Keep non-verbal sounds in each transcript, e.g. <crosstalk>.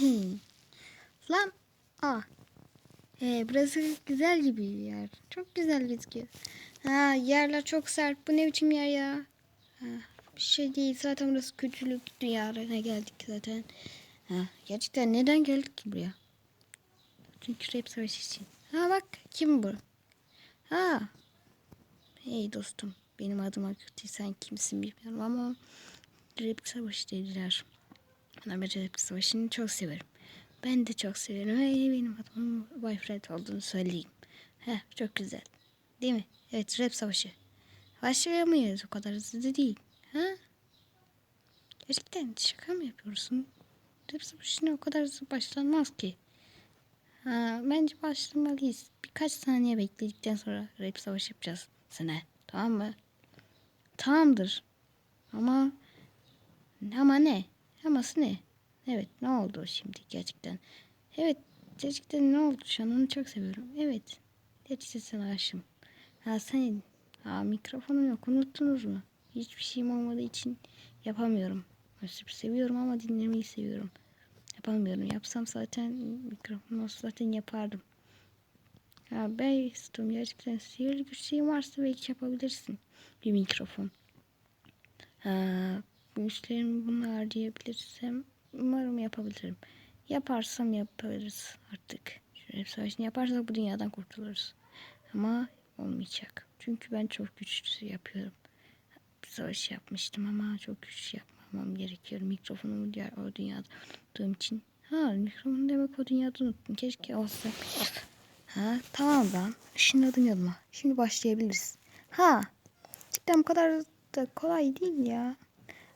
<laughs> Lan. Aa. Ee, burası güzel gibi bir yer. Çok güzel gözüküyor. Ha, yerler çok sert. Bu ne biçim yer ya? Ha, bir şey değil. Zaten burası kötülük diyarına geldik zaten. Ha, gerçekten neden geldik ki buraya? Çünkü rap savaşı için. Ha bak kim bu? Ha. Hey dostum. Benim adıma kötü sen kimsin bilmiyorum ama rap savaşı dediler. Rap savaşını çok severim. Ben de çok severim. Hey, benim adımın boyfriend olduğunu söyleyeyim. Heh, çok güzel. Değil mi? Evet rap savaşı. Başlayamayız o kadar hızlı değil. Ha? Gerçekten şaka mı yapıyorsun? Rap savaşına o kadar hızlı başlanmaz ki. Ha, bence başlamalıyız. Birkaç saniye bekledikten sonra rap savaşı yapacağız sana. Tamam mı? Tamamdır. Ama ama ne? Aması ne? Evet ne oldu şimdi gerçekten? Evet gerçekten ne oldu şu çok seviyorum. Evet gerçekten sana aşığım. Ha senin ha, mikrofonum yok unuttunuz mu? Hiçbir şeyim olmadığı için yapamıyorum. Müzik seviyorum ama dinlemeyi seviyorum. Yapamıyorum. Yapsam zaten mikrofon olsa zaten yapardım. Ya ben istiyorum gerçekten sihirli güçlerin varsa belki yapabilirsin. Bir mikrofon. Ha, güçlerimi bunu harcayabilirsem umarım yapabilirim. Yaparsam yaparız artık. Şöyle savaşını yaparsak bu dünyadan kurtuluruz. Ama olmayacak. Çünkü ben çok güçlü yapıyorum. Savaş yapmıştım ama çok güçlü yapmamam gerekiyor. Mikrofonumu diğer o dünyada unuttuğum için. Ha mikrofonu demek o dünyada unuttum. Keşke olsa. Ha tamam ben. Işınladım yanıma. Şimdi başlayabiliriz. Ha cidden bu kadar da kolay değil ya.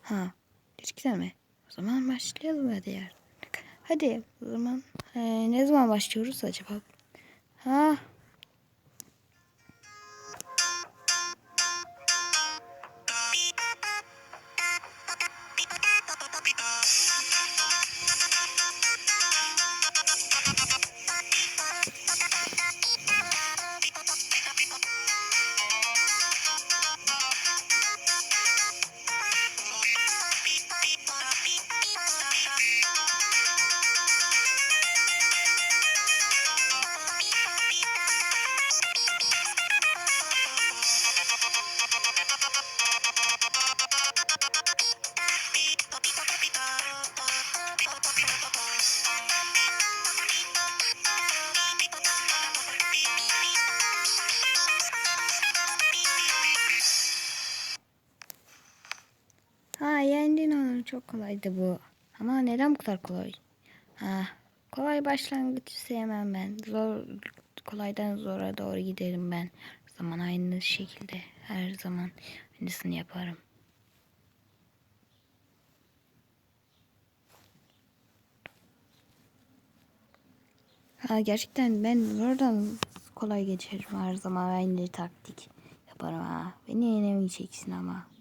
Ha gerçekten mi? O zaman başlayalım hadi ya. Hadi o zaman ee, ne zaman başlıyoruz acaba? Ha çok kolaydı bu. Ama neden bu kadar kolay? Ha kolay başlangıcı sevmem ben. Zor kolaydan zora doğru giderim ben. Zaman aynı şekilde her zaman aynısını yaparım. Ha gerçekten ben zordan kolay geçerim her zaman aynı taktik yaparım ha. Beni yenemeyeceksin ama.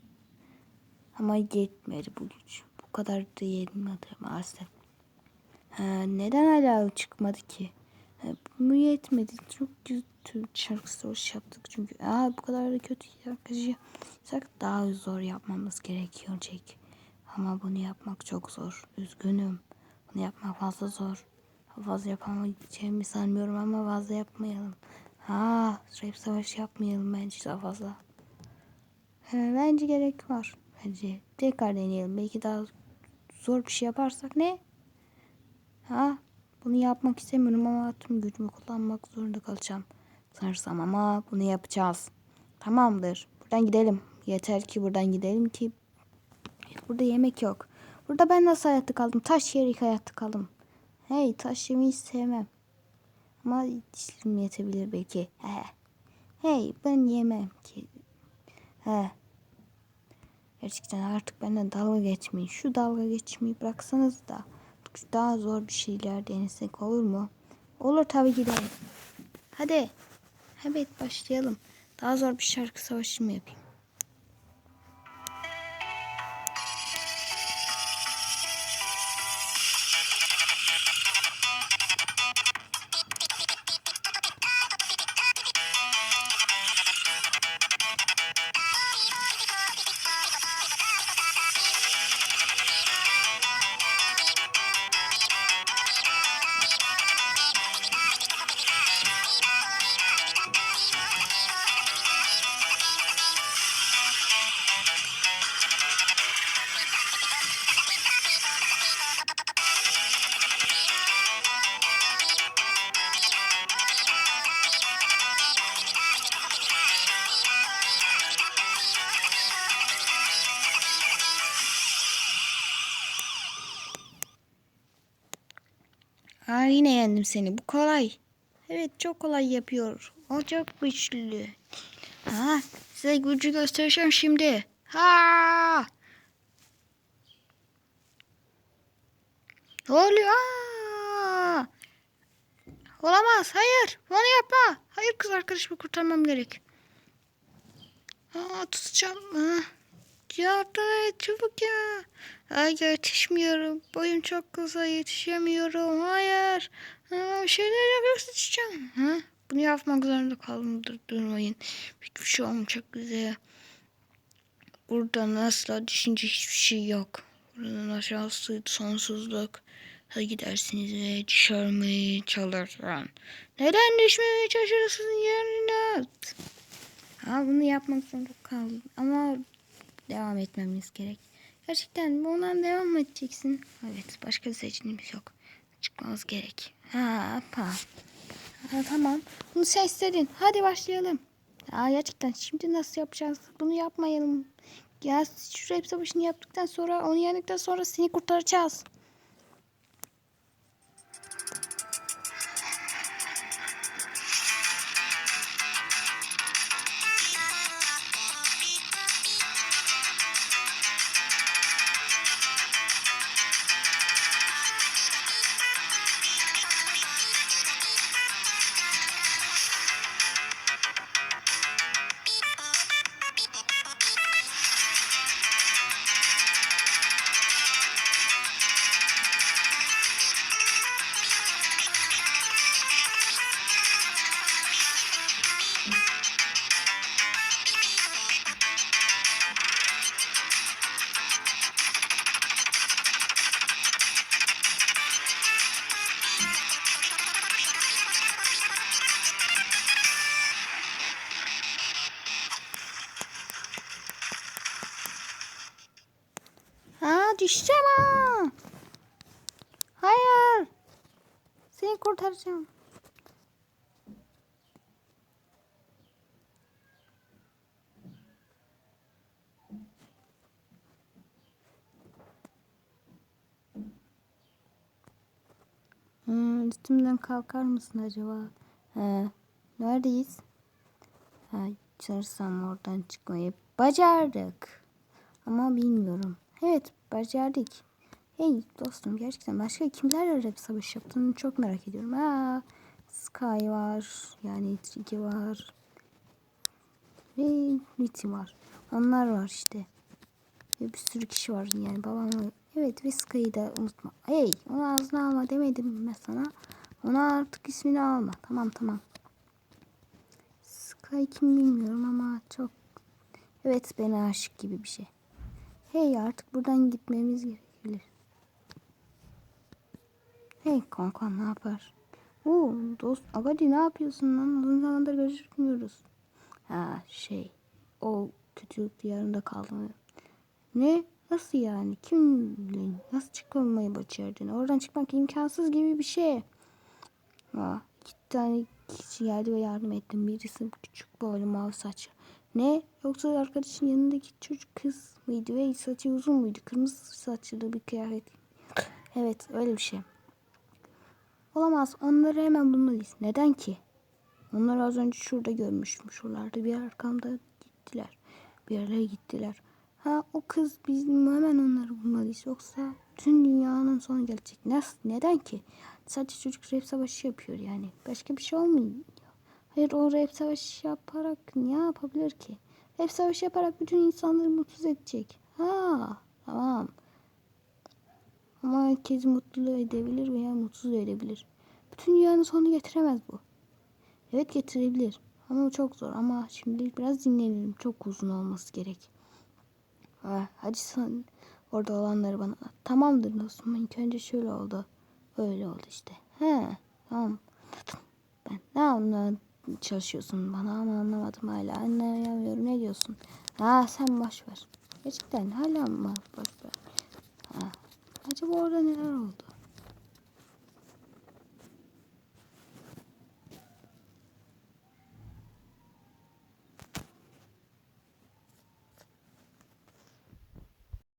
Ama yetmedi bu güç. Bu kadar da yetmedi maalesef. Ha, neden hala çıkmadı ki? Ha, bu yetmedi. Çok kötü şarkı savaşı yaptık çünkü. Aa, bu kadar da kötü yapsak daha zor yapmamız gerekiyor Jack. Ama bunu yapmak çok zor. Üzgünüm. Bunu yapmak fazla zor. Fazla yapamayacağımı sanmıyorum ama fazla yapmayalım. Ha, rap savaşı yapmayalım bence daha fazla. Ha, bence gerek var. Bence tekrar deneyelim. Belki daha zor bir şey yaparsak ne? Ha? Bunu yapmak istemiyorum ama tüm gücümü kullanmak zorunda kalacağım. Sanırsam ama bunu yapacağız. Tamamdır. Buradan gidelim. Yeter ki buradan gidelim ki burada yemek yok. Burada ben nasıl hayatta kaldım? Taş yiyerek hayatta kaldım. Hey taş yemeyi sevmem. Ama dişlerim yetebilir belki. He. Hey ben yemem ki. He. Gerçekten artık benden dalga geçmeyin. Şu dalga geçmeyi bıraksanız da daha zor bir şeyler denesek olur mu? Olur tabii ki de. Hadi. Evet başlayalım. Daha zor bir şarkı savaşı mı yapayım? Ha yine yendim seni. Bu kolay. Evet çok kolay yapıyor. O çok güçlü. Ha size gücü göstereceğim şimdi. Ha! Oluyor? Aa! Olamaz. Hayır. Bunu yapma. Hayır kız arkadaşımı kurtarmam gerek. Aa, tutacağım. Aa, yardım et çabuk ya. Ay yetişmiyorum. Boyum çok kısa yetişemiyorum. Hayır. Aa, bir şeyler yapıp sıçacağım. Ha? Bunu yapmak zorunda kaldım. Dur, durmayın. Hiçbir şey olmayacak bize. Buradan asla düşünce hiçbir şey yok. Buradan aşağısı sonsuzluk. Hadi gidersiniz ve düşürmeye çalışın. Neden düşmeye çalışırsın yerine? Ha bunu yapmak zorunda kaldım. Ama devam etmemiz gerek. Gerçekten bundan devam mı edeceksin? Evet başka seçeneğimiz yok. Çıkmamız gerek. Ha, pa. ha tamam. Bunu sen istedin. Hadi başlayalım. Aa, gerçekten şimdi nasıl yapacağız? Bunu yapmayalım. Ya şu rap savaşını yaptıktan sonra onu yendikten sonra seni kurtaracağız. Düşeceğim ha. Hayır. Seni kurtaracağım. Hmm, üstümden kalkar mısın acaba? He, neredeyiz? Ha, sanırsam oradan çıkmayı başardık. Ama bilmiyorum. Evet başardık. Hey dostum gerçekten başka kimlerle rap savaş yaptığını çok merak ediyorum. Ha, Sky var. Yani Triggy var. Ve Niti var. Onlar var işte. Ve bir sürü kişi var yani babam var. Evet ve Sky'ı da unutma. Hey onu ağzına alma demedim mi sana. Ona artık ismini alma. Tamam tamam. Sky kim bilmiyorum ama çok evet bana aşık gibi bir şey. Hey artık buradan gitmemiz gerekir. Hey kanka ne yapar? Oo dost Agadi ne yapıyorsun lan? Uzun zamandır görüşmüyoruz. Ha şey o kötülük diyarında kaldım. Ne? Nasıl yani? Kimle? Nasıl çıkmamayı başardın? Oradan çıkmak imkansız gibi bir şey. Ha, iki tane kişi geldi ve yardım ettim. Birisi küçük boylu mavi saçlı. Ne? Yoksa arkadaşın yanındaki çocuk kız mıydı ve saçı uzun muydu? Kırmızı saçlı bir kıyafet. Evet öyle bir şey. Olamaz. Onları hemen bulmalıyız. Neden ki? Onları az önce şurada görmüştüm. Şuralarda bir arkamda gittiler. Bir yere gittiler. Ha o kız bizim hemen onları bulmalıyız. Yoksa tüm dünyanın sonu gelecek. Nasıl? Neden ki? Sadece çocuk rap savaşı yapıyor yani. Başka bir şey olmuyor. Hayır o rap savaşı yaparak ne yapabilir ki? Rap savaşı yaparak bütün insanları mutsuz edecek. Ha tamam. Ama herkesi mutlu edebilir veya mutsuz edebilir. Bütün dünyanın sonunu getiremez bu. Evet getirebilir. Ama çok zor. Ama şimdi biraz dinlenelim. Çok uzun olması gerek. Ha, hadi sen orada olanları bana. Tamamdır dostum. İlk önce şöyle oldu. Öyle oldu işte. He tamam. Ben ne anlamaya çalışıyorsun bana ama anlamadım hala. Anlayamıyorum. Ne diyorsun? Ha sen boş ver. Gerçekten hala mı boş ver? Ha. Acaba orada neler oldu?